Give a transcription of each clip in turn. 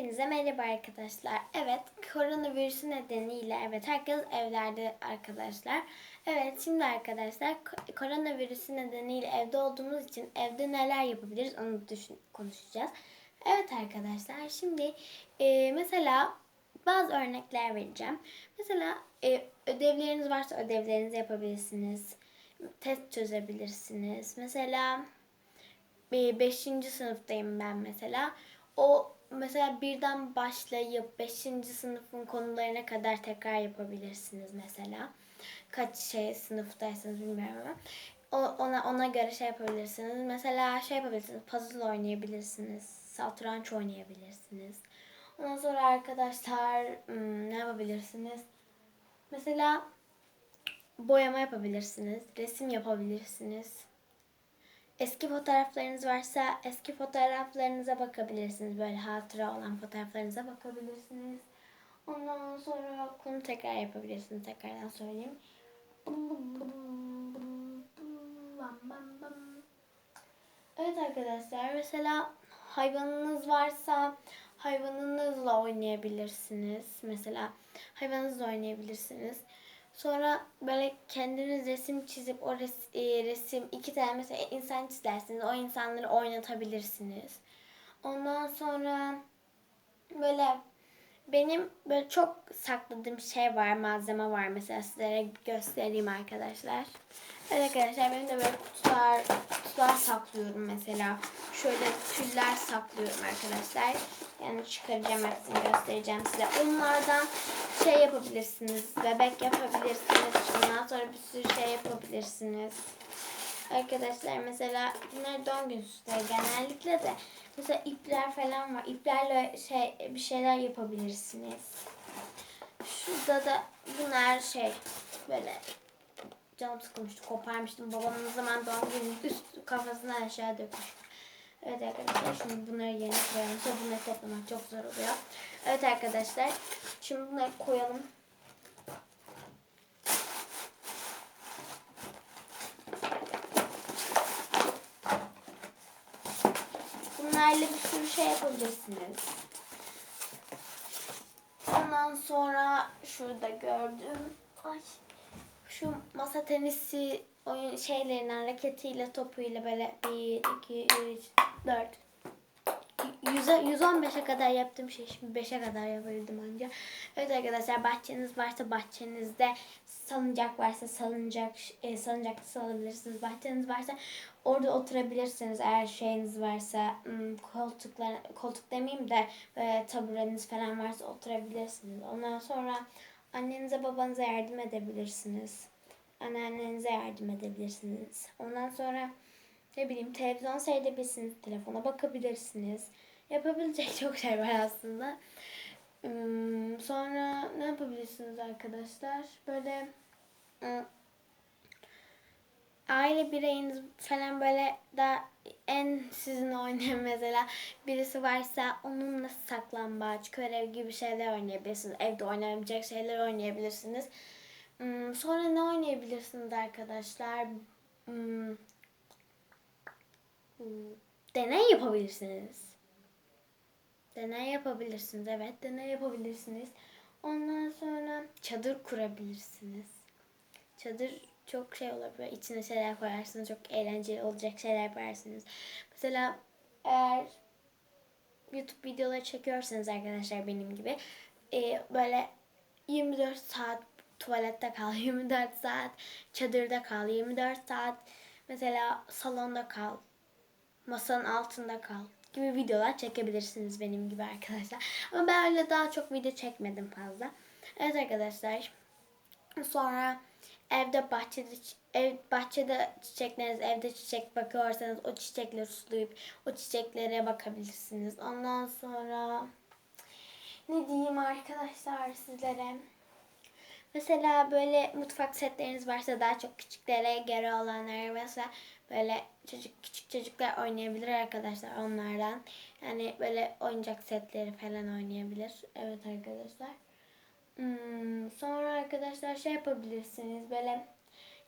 Hepinize merhaba arkadaşlar. Evet, koronavirüsü nedeniyle evet herkes evlerde arkadaşlar. Evet, şimdi arkadaşlar ko- koronavirüsü nedeniyle evde olduğumuz için evde neler yapabiliriz onu düşün konuşacağız. Evet arkadaşlar, şimdi e, mesela bazı örnekler vereceğim. Mesela e, ödevleriniz varsa ödevlerinizi yapabilirsiniz. Test çözebilirsiniz. Mesela 5. sınıftayım ben mesela. O mesela birden başlayıp 5. sınıfın konularına kadar tekrar yapabilirsiniz mesela. Kaç şey sınıftaysanız bilmiyorum ama. O, ona ona göre şey yapabilirsiniz. Mesela şey yapabilirsiniz. Puzzle oynayabilirsiniz. Satranç oynayabilirsiniz. Ondan sonra arkadaşlar hmm, ne yapabilirsiniz? Mesela boyama yapabilirsiniz. Resim yapabilirsiniz. Eski fotoğraflarınız varsa eski fotoğraflarınıza bakabilirsiniz. Böyle hatıra olan fotoğraflarınıza bakabilirsiniz. Ondan sonra bunu tekrar yapabilirsiniz. Tekrardan söyleyeyim. Evet arkadaşlar mesela hayvanınız varsa hayvanınızla oynayabilirsiniz. Mesela hayvanınızla oynayabilirsiniz. Sonra böyle kendiniz resim çizip o res- e, resim iki tane mesela insan çizersiniz. O insanları oynatabilirsiniz. Ondan sonra böyle benim böyle çok sakladığım şey var, malzeme var. Mesela sizlere göstereyim arkadaşlar. Evet arkadaşlar benim de böyle kutular, kutular saklıyorum mesela. Şöyle tüller saklıyorum arkadaşlar. Yani çıkaracağım hepsini göstereceğim size. Onlardan şey yapabilirsiniz. Bebek yapabilirsiniz. Ondan sonra bir sürü şey yapabilirsiniz. Arkadaşlar mesela bunlar doğum günü genellikle de mesela ipler falan var. İplerle şey bir şeyler yapabilirsiniz. Şurada da bunlar şey böyle canım sıkılmıştı koparmıştım. Babamın zaman doğum günü üst kafasından aşağı dökmüş. Evet arkadaşlar şimdi bunları yerine koyalım. Bunları toplamak çok zor oluyor. Evet arkadaşlar şimdi bunları koyalım. Bunlarla bir sürü şey yapabilirsiniz. Ondan sonra şurada gördüm. Ay. Şu masa tenisi oyun şeylerinden raketiyle topuyla böyle 1, 2, 3, 4 100'e 115'e kadar yaptığım şey şimdi 5'e kadar yapabildim anca. Evet arkadaşlar bahçeniz varsa bahçenizde salıncak varsa salıncak e, salıncakta salabilirsiniz. Bahçeniz varsa orada oturabilirsiniz eğer şeyiniz varsa hmm, koltuklar koltuk demeyeyim de böyle tabureniz falan varsa oturabilirsiniz. Ondan sonra annenize babanıza yardım edebilirsiniz. Anneannenize yardım edebilirsiniz. Ondan sonra ne bileyim televizyon seyredebilirsiniz, telefona bakabilirsiniz. Yapabilecek çok şey var aslında. Hmm, sonra ne yapabilirsiniz arkadaşlar? Böyle hmm, aile bireyiniz falan böyle da en sizin oynayan mesela birisi varsa onunla saklambaç, görev gibi şeyler oynayabilirsiniz. Evde oynayabilecek şeyler oynayabilirsiniz. Hmm, sonra ne oynayabilirsiniz arkadaşlar? Hmm, Hmm, deney yapabilirsiniz. Deney yapabilirsiniz. Evet, deney yapabilirsiniz. Ondan sonra çadır kurabilirsiniz. Çadır çok şey olabilir. İçine şeyler koyarsınız. Çok eğlenceli olacak şeyler yaparsınız. Mesela eğer YouTube videoları çekiyorsanız arkadaşlar benim gibi e, böyle 24 saat tuvalette kal, 24 saat çadırda kal, 24 saat mesela salonda kal, masanın altında kal gibi videolar çekebilirsiniz benim gibi arkadaşlar. Ama ben öyle daha çok video çekmedim fazla. Evet arkadaşlar. Sonra evde bahçede ev bahçede çiçekleriniz evde çiçek bakıyorsanız o çiçekleri sulayıp o çiçeklere bakabilirsiniz. Ondan sonra ne diyeyim arkadaşlar sizlere? Mesela böyle mutfak setleriniz varsa daha çok küçüklere göre olanlar mesela böyle çocuk küçük çocuklar oynayabilir arkadaşlar onlardan. Yani böyle oyuncak setleri falan oynayabilir. Evet arkadaşlar. Hmm, sonra arkadaşlar şey yapabilirsiniz böyle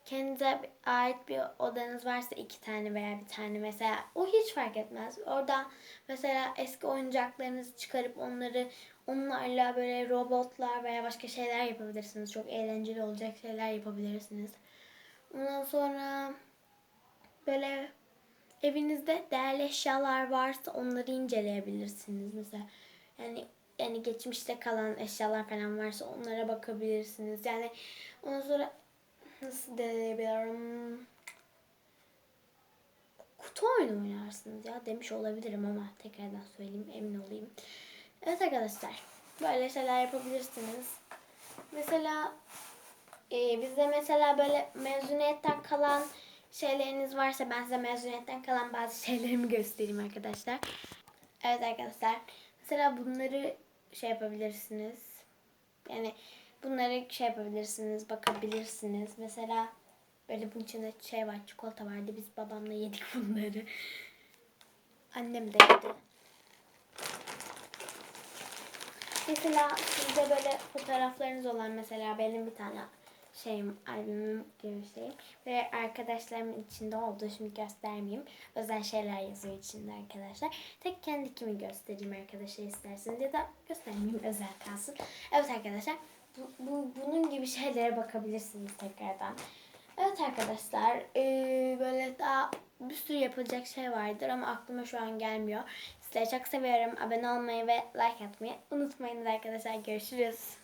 kendinize ait bir odanız varsa iki tane veya bir tane mesela o hiç fark etmez. Orada mesela eski oyuncaklarınızı çıkarıp onları onlarla böyle robotlar veya başka şeyler yapabilirsiniz. Çok eğlenceli olacak şeyler yapabilirsiniz. Ondan sonra böyle evinizde değerli eşyalar varsa onları inceleyebilirsiniz. Mesela yani yani geçmişte kalan eşyalar falan varsa onlara bakabilirsiniz. Yani ondan sonra nasıl diyebilirim? Kutu oyunu oynarsınız ya demiş olabilirim ama tekrardan söyleyeyim emin olayım. Evet arkadaşlar böyle şeyler yapabilirsiniz. Mesela e, bizde mesela böyle mezuniyetten kalan şeyleriniz varsa ben size mezuniyetten kalan bazı şeylerimi göstereyim arkadaşlar. Evet arkadaşlar. Mesela bunları şey yapabilirsiniz. Yani bunları şey yapabilirsiniz, bakabilirsiniz. Mesela böyle bunun içinde şey var, çikolata vardı. Biz babamla yedik bunları. Annem de yedi. Mesela sizde böyle fotoğraflarınız olan mesela benim bir tane şeyim, albümüm gibi bir şeyim. Ve arkadaşlarımın içinde olduğu şimdi göstermeyeyim. Özel şeyler yazıyor içinde arkadaşlar. Tek kendi kimi göstereyim arkadaşlar isterseniz ya da göstermeyeyim özel kalsın. Evet arkadaşlar bu, bu, bunun gibi şeylere bakabilirsiniz tekrardan. Evet arkadaşlar eee, böyle daha bir sürü yapılacak şey vardır ama aklıma şu an gelmiyor. Sizleri çok seviyorum. Abone olmayı ve like atmayı unutmayınız arkadaşlar. Görüşürüz.